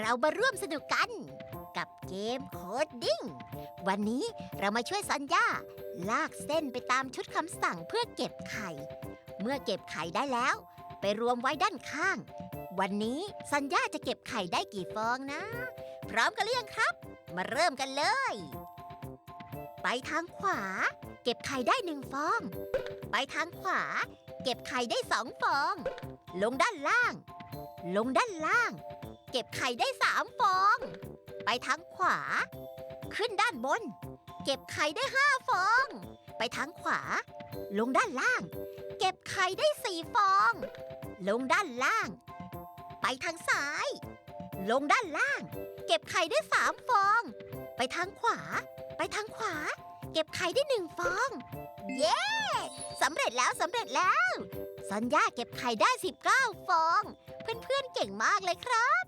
เรามาร่วมสนุกกัน กับเกมโคดดิ้ง วันนี้เรามาช่วยสัญญาลากเส้นไปตามชุดคำสั่งเพื่อเก็บไข่ เมื่อเก็บไข่ได้แล้ว ไปรวมไว้ด้านข้าง วันนี้สัญญาจะเก็บไข่ได้กี่ฟองนะ พร้อมกันหรือยังครับ มาเริ่มกันเลย ไปทางขวา เก็บไข่ได้หนึ่งฟอง ไปทางขวา เก็บไข่ได้สองฟอง ลงด้านล่าง ลงด้านล่าง เก็บไข่ได้สามฟอง ไปทางขวา ขึ้นด้านบน เก็บไข่ได้ห้าฟอง ไปทางขวา ลงด้านล่าง เก็บไข่ได้สี่ฟอง ลงด้านล่าง ไปทางซ้าย ลงด้านล่าง เก็บไข่ได้สามฟอง ไปทางขวา ไปทางขวา เก็บไข่ได้หนึ่งฟอง เย้สำเร็จแล้วสำเร็จแล้วสัญญาเก็บไข่ได้ 19 ฟอง เพื่อนๆเก่งมากเลยครับ